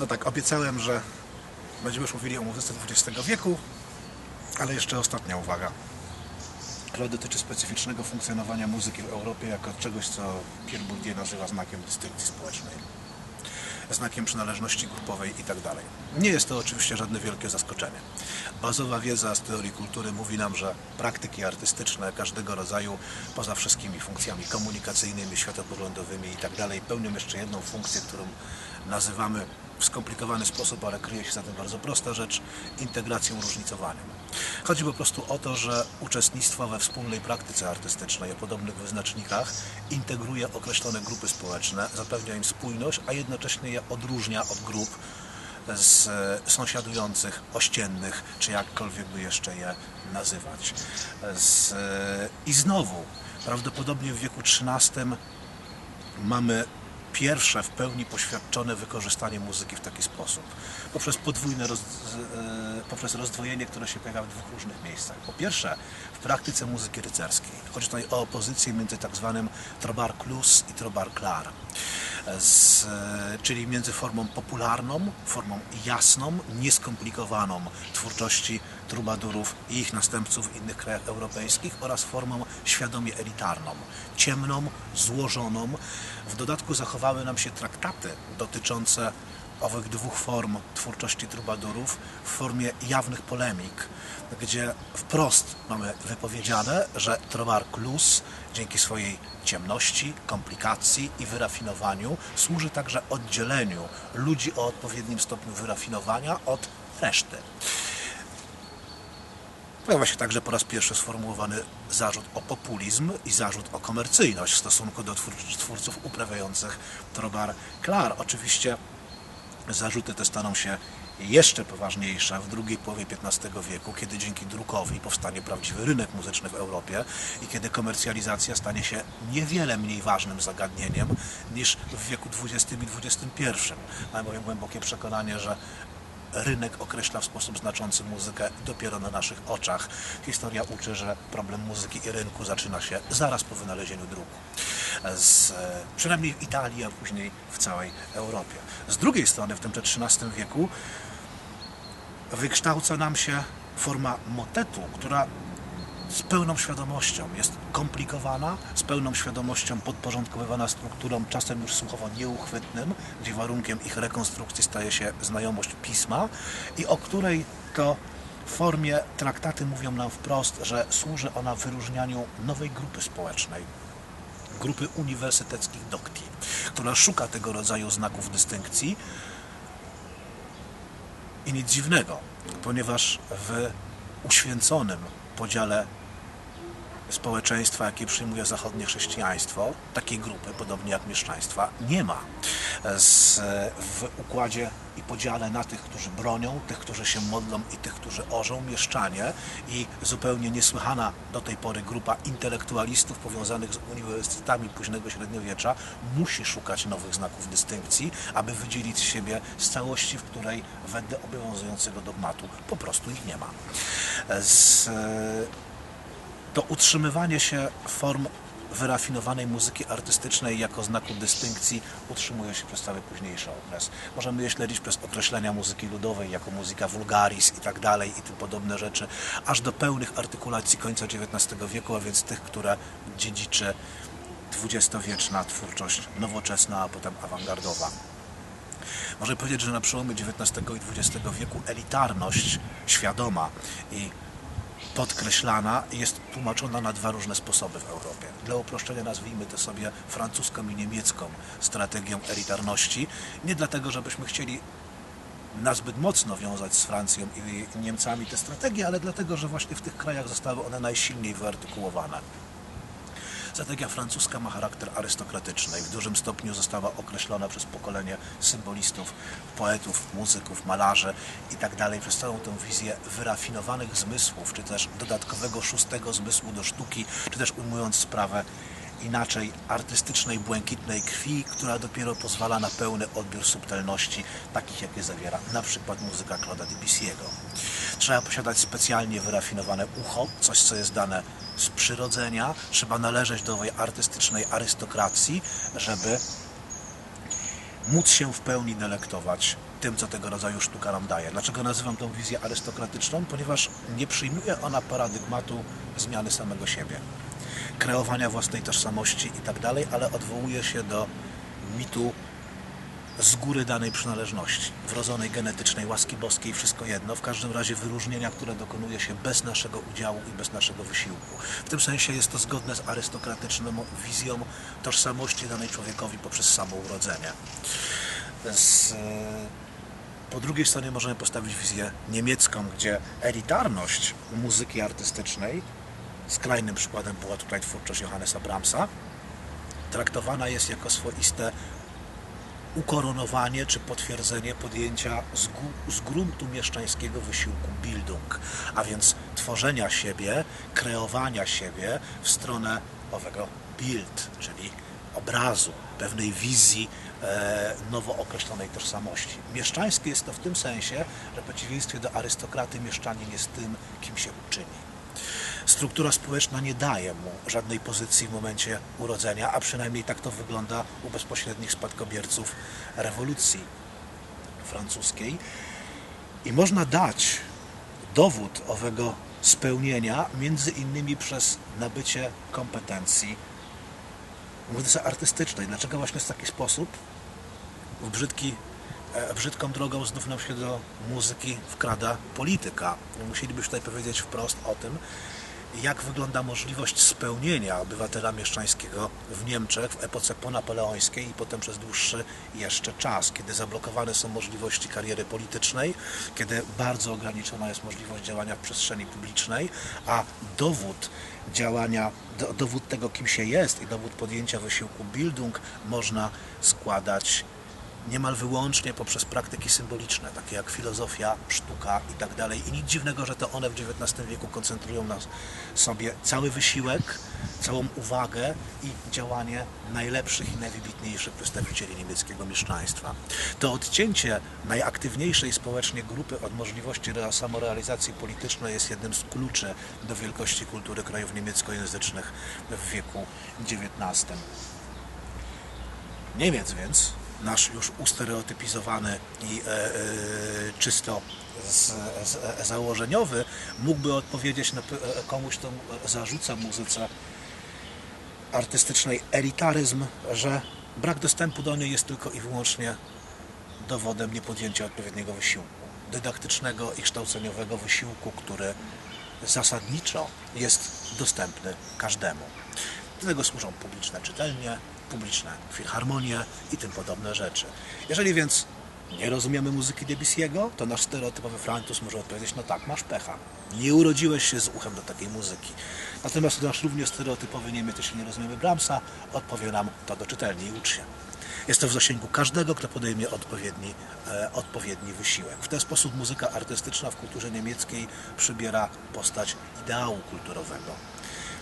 No tak, obiecałem, że będziemy już mówili o muzyce XX wieku, ale jeszcze ostatnia uwaga, która dotyczy specyficznego funkcjonowania muzyki w Europie jako czegoś, co Pierre Bourdieu nazywa znakiem dystynkcji społecznej, znakiem przynależności grupowej itd. Nie jest to oczywiście żadne wielkie zaskoczenie. Bazowa wiedza z teorii kultury mówi nam, że praktyki artystyczne każdego rodzaju, poza wszystkimi funkcjami komunikacyjnymi, światopoglądowymi itd., pełnią jeszcze jedną funkcję, którą nazywamy w skomplikowany sposób, ale kryje się za tym bardzo prosta rzecz, integracją różnicowaniem. Chodzi po prostu o to, że uczestnictwo we wspólnej praktyce artystycznej o podobnych wyznacznikach integruje określone grupy społeczne, zapewnia im spójność, a jednocześnie je odróżnia od grup z sąsiadujących, ościennych, czy jakkolwiek by jeszcze je nazywać. Z, I znowu, prawdopodobnie w wieku XIII mamy pierwsze w pełni poświadczone wykorzystanie muzyki w taki sposób. Poprzez podwójne roz, e, poprzez rozdwojenie, które się pojawia w dwóch różnych miejscach. Po pierwsze, w praktyce muzyki rycerskiej. Chodzi tutaj o opozycję między tak zwanym trobar clus i trobar clar. Z, e, czyli między formą popularną, formą jasną, nieskomplikowaną twórczości trubadurów i ich następców w innych krajach europejskich oraz formą świadomie elitarną, ciemną, złożoną. W dodatku zachowały nam się traktaty dotyczące owych dwóch form twórczości trubadurów w formie jawnych polemik, gdzie wprost mamy wypowiedziane, że Trobar Klus dzięki swojej ciemności, komplikacji i wyrafinowaniu służy także oddzieleniu ludzi o odpowiednim stopniu wyrafinowania od reszty. Pojawia się także po raz pierwszy sformułowany zarzut o populizm i zarzut o komercyjność w stosunku do twórców uprawiających Trobar Klar. Oczywiście zarzuty te staną się jeszcze poważniejsze w drugiej połowie XV wieku, kiedy dzięki drukowi powstanie prawdziwy rynek muzyczny w Europie i kiedy komercjalizacja stanie się niewiele mniej ważnym zagadnieniem niż w wieku XX i XXI. Mam bowiem głębokie przekonanie, że rynek określa w sposób znaczący muzykę dopiero na naszych oczach. Historia uczy, że problem muzyki i rynku zaczyna się zaraz po wynalezieniu druku. Z, przynajmniej w Italii, a później w całej Europie. Z drugiej strony w tym XIII wieku wykształca nam się forma motetu, która z pełną świadomością jest komplikowana, z pełną świadomością podporządkowywana strukturom czasem już słuchowo nieuchwytnym, gdzie warunkiem ich rekonstrukcji staje się znajomość pisma i o której to w formie traktaty mówią nam wprost, że służy ona wyróżnianiu nowej grupy społecznej, grupy uniwersyteckich dokti, która szuka tego rodzaju znaków dystynkcji, i nic dziwnego, ponieważ w uświęconym podziale społeczeństwa, jakie przyjmuje zachodnie chrześcijaństwo, takiej grupy, podobnie jak mieszczaństwa, nie ma. Z, w układzie i podziale na tych, którzy bronią, tych, którzy się modlą i tych, którzy orzą, mieszczanie i zupełnie niesłychana do tej pory grupa intelektualistów powiązanych z uniwersytetami późnego średniowiecza musi szukać nowych znaków dystynkcji, aby wydzielić siebie z całości, w której wedle obowiązującego dogmatu po prostu ich nie ma. Z, to utrzymywanie się form wyrafinowanej muzyki artystycznej jako znaku dystynkcji utrzymuje się przez cały późniejszy okres. Możemy je śledzić przez określenia muzyki ludowej jako muzyka vulgaris i tak dalej i tym podobne rzeczy, aż do pełnych artykulacji końca XIX wieku, a więc tych, które dziedziczy dwudziestowieczna twórczość nowoczesna, a potem awangardowa. Można powiedzieć, że na przełomie XIX i XX wieku elitarność świadoma i podkreślana jest tłumaczona na dwa różne sposoby w Europie. Dla uproszczenia nazwijmy to sobie francuską i niemiecką strategią elitarności. Nie dlatego, żebyśmy chcieli nazbyt mocno wiązać z Francją i Niemcami te strategie, ale dlatego, że właśnie w tych krajach zostały one najsilniej wyartykułowane. Strategia francuska ma charakter arystokratyczny i w dużym stopniu została określona przez pokolenie symbolistów, poetów, muzyków, malarzy itd. Tak przez całą tę wizję wyrafinowanych zmysłów, czy też dodatkowego szóstego zmysłu do sztuki, czy też ujmując sprawę inaczej artystycznej, błękitnej krwi, która dopiero pozwala na pełny odbiór subtelności, takich jakie zawiera na przykład muzyka Claude'a Debussy'ego. Trzeba posiadać specjalnie wyrafinowane ucho, coś co jest dane z przyrodzenia, trzeba należeć do owej artystycznej arystokracji, żeby móc się w pełni delektować tym, co tego rodzaju sztuka nam daje. Dlaczego nazywam tą wizję arystokratyczną? Ponieważ nie przyjmuje ona paradygmatu zmiany samego siebie, kreowania własnej tożsamości i tak ale odwołuje się do mitu z góry danej przynależności, wrodzonej genetycznej łaski boskiej, wszystko jedno, w każdym razie wyróżnienia, które dokonuje się bez naszego udziału i bez naszego wysiłku. W tym sensie jest to zgodne z arystokratyczną wizją tożsamości danej człowiekowi poprzez samo urodzenie. Z, po drugiej stronie możemy postawić wizję niemiecką, gdzie elitarność muzyki artystycznej, skrajnym przykładem była tutaj twórczość Johannesa Brahmsa, traktowana jest jako swoiste ukoronowanie czy potwierdzenie podjęcia z, z gruntu mieszczańskiego wysiłku Bildung, a więc tworzenia siebie, kreowania siebie w stronę owego Bild, czyli obrazu, pewnej wizji e, nowo określonej tożsamości. Mieszczańskie jest to w tym sensie, że w przeciwieństwie do arystokraty mieszczanin jest tym, kim się uczyni struktura społeczna nie daje mu żadnej pozycji w momencie urodzenia, a przynajmniej tak to wygląda u bezpośrednich spadkobierców rewolucji francuskiej. I można dać dowód owego spełnienia między innymi przez nabycie kompetencji muzyce artystycznej. Dlaczego właśnie w taki sposób? W brzydki e, brzydką drogą znów nam się do muzyki wkrada polityka. Musielibyśmy tutaj powiedzieć wprost o tym, jak wygląda możliwość spełnienia obywatela mieszczańskiego w Niemczech w epoce ponapoleońskiej i potem przez dłuższy jeszcze czas, kiedy zablokowane są możliwości kariery politycznej, kiedy bardzo ograniczona jest możliwość działania w przestrzeni publicznej, a dowód działania, do, dowód tego, kim się jest i dowód podjęcia wysiłku Bildung można składać niemal wyłącznie poprzez praktyki symboliczne, takie jak filozofia, sztuka i tak. I nic dziwnego, że to one w XIX wieku koncentrują na sobie cały wysiłek, całą uwagę i działanie najlepszych i najwybitniejszych przedstawicieli niemieckiego mieszczaństwa. To odcięcie najaktywniejszej społecznie grupy od możliwości rea- samorealizacji politycznej jest jednym z kluczy do wielkości kultury krajów niemieckojęzycznych w wieku XIX. Niemiec więc, nasz już ustereotypizowany i e, e, czysto z, z, e, założeniowy, mógłby odpowiedzieć na, komuś, kto zarzuca muzyce artystycznej elitaryzm, że brak dostępu do niej jest tylko i wyłącznie dowodem niepodjęcia odpowiedniego wysiłku, dydaktycznego i kształceniowego wysiłku, który zasadniczo jest dostępny każdemu. Do tego służą publiczne czytelnie, publiczne filharmonie i tym podobne rzeczy. Jeżeli więc nie rozumiemy muzyki Debussy'ego, to nasz stereotypowy Francuz może odpowiedzieć, no tak, masz pecha. Nie urodziłeś się z uchem do takiej muzyki. Natomiast nasz równie stereotypowy Niemiec, jeśli nie rozumiemy Brahmsa, odpowie nam to do czytelni i ucz się. Jest to w zasięgu każdego, kto podejmie odpowiedni, e, odpowiedni wysiłek. W ten sposób muzyka artystyczna w kulturze niemieckiej przybiera postać ideału kulturowego.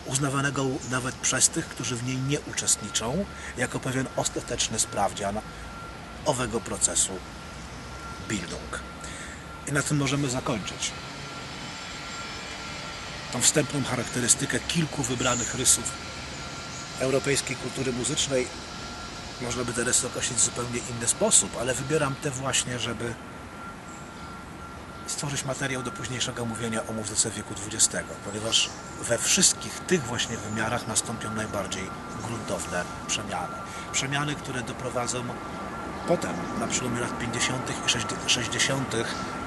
Uznawanego nawet przez tych, którzy w niej nie uczestniczą, jako pewien ostateczny sprawdzian owego procesu Bildung. I na tym możemy zakończyć. Tą wstępną charakterystykę kilku wybranych rysów europejskiej kultury muzycznej można by teraz określić w zupełnie inny sposób, ale wybieram te właśnie, żeby stworzyć materiał do późniejszego omówienia o muzyce wieku XX, ponieważ we wszystkich tych właśnie wymiarach nastąpią najbardziej gruntowne przemiany. Przemiany, które doprowadzą potem, na przełomie lat 50. i 60.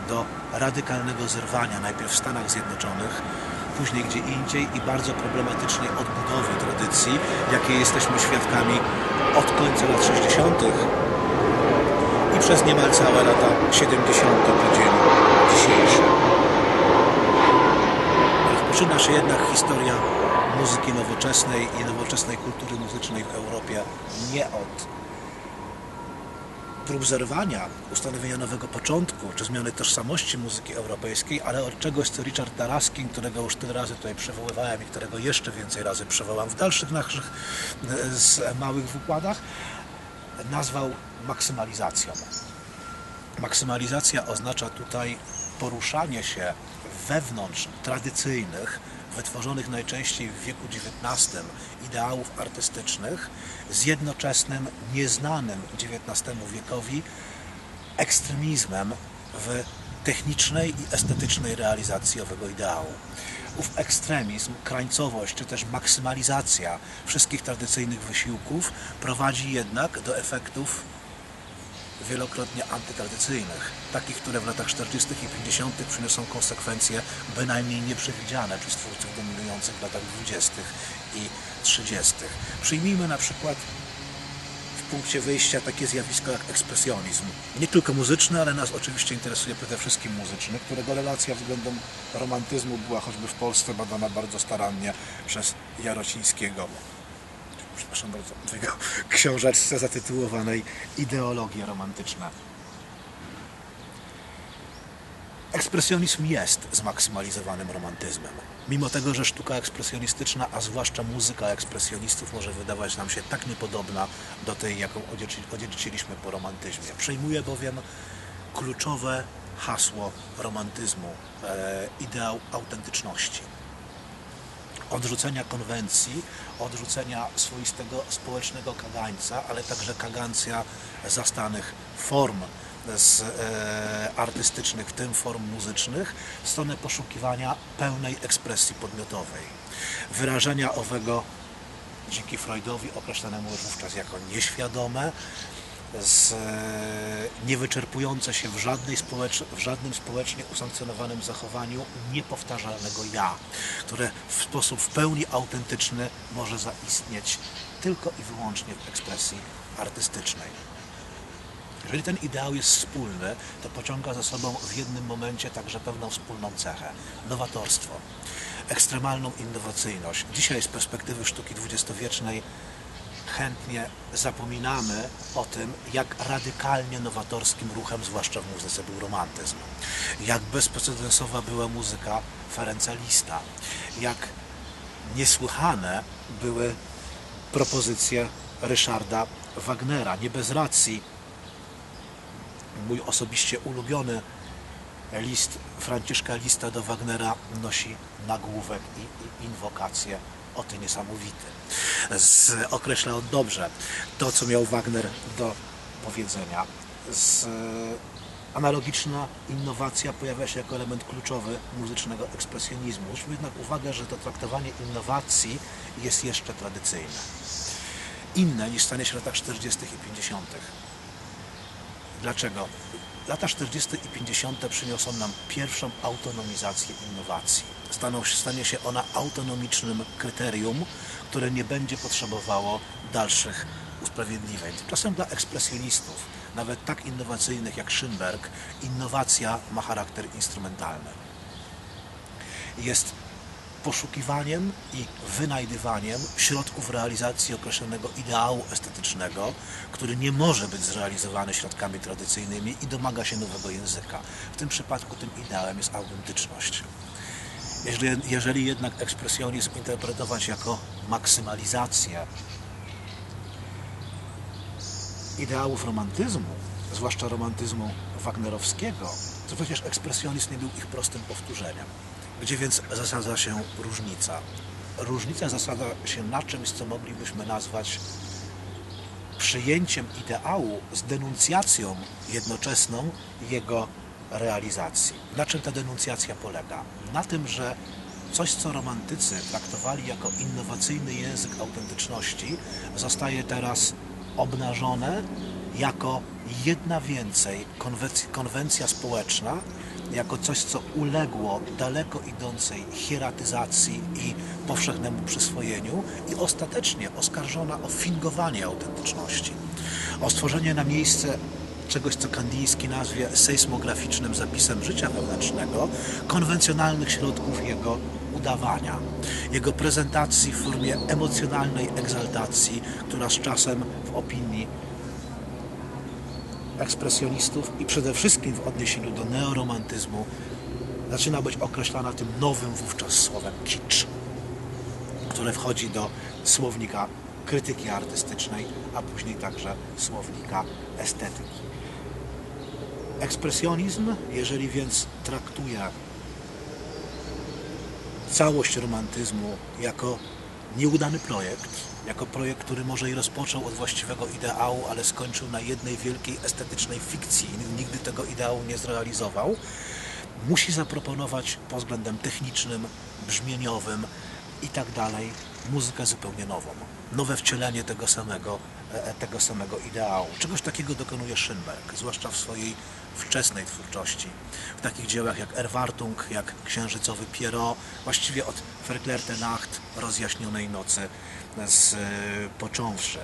do radykalnego zerwania, najpierw w Stanach Zjednoczonych, później gdzie indziej i bardzo problematycznej odbudowy tradycji, jakiej jesteśmy świadkami od końca lat 60. i przez niemal całe lata 70. po dzień dzisiejszy. Rozpoczyna się jednak historia muzyki nowoczesnej i nowoczesnej kultury muzycznej w Europie nie od prób zerwania, ustanowienia nowego początku, czy zmiany tożsamości muzyki europejskiej, ale od czegoś, co Richard Taraskin, którego już tyle razy tutaj przywoływałem i którego jeszcze więcej razy przywołam w dalszych naszych e, z małych wykładach, nazwał maksymalizacją. Maksymalizacja oznacza tutaj poruszanie się wewnątrz tradycyjnych, wytworzonych najczęściej w wieku XIX ideałów artystycznych z jednoczesnym, nieznanym XIX wiekowi ekstremizmem w technicznej i estetycznej realizacji owego ideału. Ów ekstremizm, krańcowość czy też maksymalizacja wszystkich tradycyjnych wysiłków prowadzi jednak do efektów wielokrotnie antytradycyjnych, takich, które w latach 40. i 50. przyniosą konsekwencje bynajmniej nieprzewidziane przez twórców dominujących w latach 20. i 30. Przyjmijmy na przykład w punkcie wyjścia takie zjawisko jak ekspresjonizm. Nie tylko muzyczny, ale nas oczywiście interesuje przede wszystkim muzyczny, którego relacja względem romantyzmu była choćby w Polsce badana bardzo starannie przez Jarocińskiego przepraszam bardzo, w jego książeczce zatytułowanej Ideologia romantyczna. Ekspresjonizm jest zmaksymalizowanym romantyzmem. Mimo tego, że sztuka ekspresjonistyczna, a zwłaszcza muzyka ekspresjonistów może wydawać nam się tak niepodobna do tej, jaką odziedziczyliśmy po romantyzmie. Przejmuje bowiem kluczowe hasło romantyzmu, e, ideał autentyczności odrzucenia konwencji, odrzucenia swoistego społecznego kagańca, ale także kagancja zastanych form z, e, artystycznych, w tym form muzycznych, w stronę poszukiwania pełnej ekspresji podmiotowej, wyrażenia owego dzięki Freudowi określanemu wówczas jako nieświadome, z, e, niewyczerpujące się w, żadnej społecz, w żadnym społecznie usankcjonowanym zachowaniu niepowtarzalnego ja, które w sposób w pełni autentyczny może zaistnieć tylko i wyłącznie w ekspresji artystycznej. Jeżeli ten ideał jest wspólny, to pociąga za sobą w jednym momencie także pewną wspólną cechę nowatorstwo, ekstremalną innowacyjność. Dzisiaj z perspektywy sztuki dwudziestowiecznej chętnie zapominamy o tym, jak radykalnie nowatorskim ruchem, zwłaszcza w muzyce, był romantyzm. Jak bezprecedensowa była muzyka Ferenca Lista. Jak niesłychane były propozycje Ryszarda Wagnera. Nie bez racji mój osobiście ulubiony list Franciszka Lista do Wagnera nosi nagłówek i, i o ty niesamowity. Z, określa on dobrze to, co miał Wagner do powiedzenia. Z, analogiczna innowacja pojawia się jako element kluczowy muzycznego ekspresjonizmu. Zwróćmy jednak uwagę, że to traktowanie innowacji jest jeszcze tradycyjne. Inne niż stanie się w latach 40. i 50. Dlaczego? Lata 40. i 50. przyniosą nam pierwszą autonomizację innowacji. Staną, stanie się ona autonomicznym kryterium, które nie będzie potrzebowało dalszych usprawiedliwień. Tymczasem dla ekspresjonistów, nawet tak innowacyjnych jak Schönberg, innowacja ma charakter instrumentalny. Jest poszukiwaniem i wynajdywaniem środków realizacji określonego ideału estetycznego, który nie może być zrealizowany środkami tradycyjnymi i domaga się nowego języka. W tym przypadku tym ideałem jest autentyczność. Jeżeli, jeżeli jednak ekspresjonizm interpretować jako maksymalizację ideałów romantyzmu, zwłaszcza romantyzmu wagnerowskiego, to przecież ekspresjonizm nie był ich prostym powtórzeniem. Gdzie więc zasadza się różnica? Różnica zasadza się na czymś, co moglibyśmy nazwać przyjęciem ideału z denuncjacją jednoczesną jego realizacji. Na czym ta denuncjacja polega? Na tym, że coś, co romantycy traktowali jako innowacyjny język autentyczności, zostaje teraz obnażone jako jedna więcej konwencja społeczna, jako coś, co uległo daleko idącej hieratyzacji i powszechnemu przyswojeniu i ostatecznie oskarżona o fingowanie autentyczności, o stworzenie na miejsce czegoś, co Kandyjski nazwie sejsmograficznym zapisem życia wewnętrznego, konwencjonalnych środków jego udawania, jego prezentacji w formie emocjonalnej egzaltacji, która z czasem w opinii ekspresjonistów i przede wszystkim w odniesieniu do neoromantyzmu zaczyna być określana tym nowym wówczas słowem kicz, które wchodzi do słownika krytyki artystycznej, a później także słownika estetyki. Ekspresjonizm, jeżeli więc traktuje całość romantyzmu jako Nieudany projekt, jako projekt, który może i rozpoczął od właściwego ideału, ale skończył na jednej wielkiej estetycznej fikcji, nigdy tego ideału nie zrealizował, musi zaproponować pod względem technicznym, brzmieniowym i tak dalej muzykę zupełnie nową. Nowe wcielenie tego samego, tego samego ideału. Czegoś takiego dokonuje Schönberg, zwłaszcza w swojej wczesnej twórczości. W takich dziełach jak Erwartung, jak Księżycowy Pierrot, właściwie od Verklärte Nacht, Rozjaśnionej Nocy z, e, począwszy.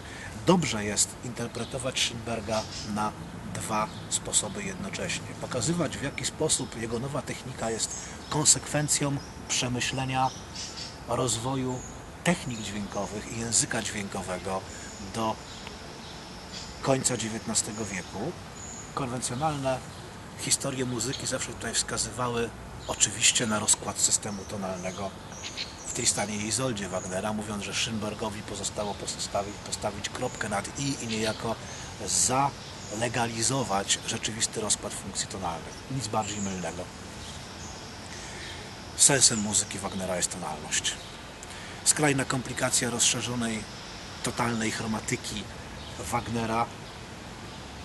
Dobrze jest interpretować Schönberga na dwa sposoby jednocześnie. Pokazywać w jaki sposób jego nowa technika jest konsekwencją przemyślenia rozwoju technik dźwiękowych i języka dźwiękowego do końca XIX wieku. Konwencjonalne historie muzyki zawsze tutaj wskazywały oczywiście na rozkład systemu tonalnego w tej stanie Izoldzie Wagnera, mówiąc, że Schönbergowi pozostało postawić, postawić kropkę nad i i niejako zalegalizować rzeczywisty rozkład funkcji tonalnych. Nic bardziej mylnego. Sensem muzyki Wagnera jest tonalność. Skrajna komplikacja rozszerzonej, totalnej chromatyki Wagnera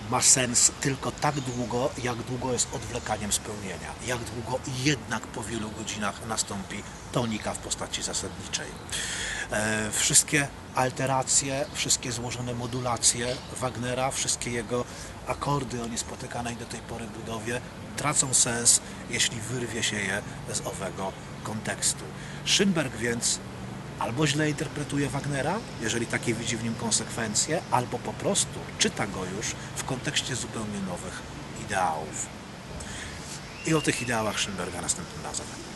ma sens tylko tak długo, jak długo jest odwlekaniem spełnienia. Jak długo jednak po wielu godzinach nastąpi tonika w postaci zasadniczej. E, wszystkie alteracje, wszystkie złożone modulacje Wagnera, wszystkie jego akordy o niespotykanej do tej pory budowie tracą sens, jeśli wyrwie się je z owego kontekstu. Schönberg więc albo źle interpretuje Wagnera, jeżeli takie widzi w nim konsekwencje, albo po prostu czyta go już w kontekście zupełnie nowych ideałów. I o tych ideałach Schönberga następnym razem.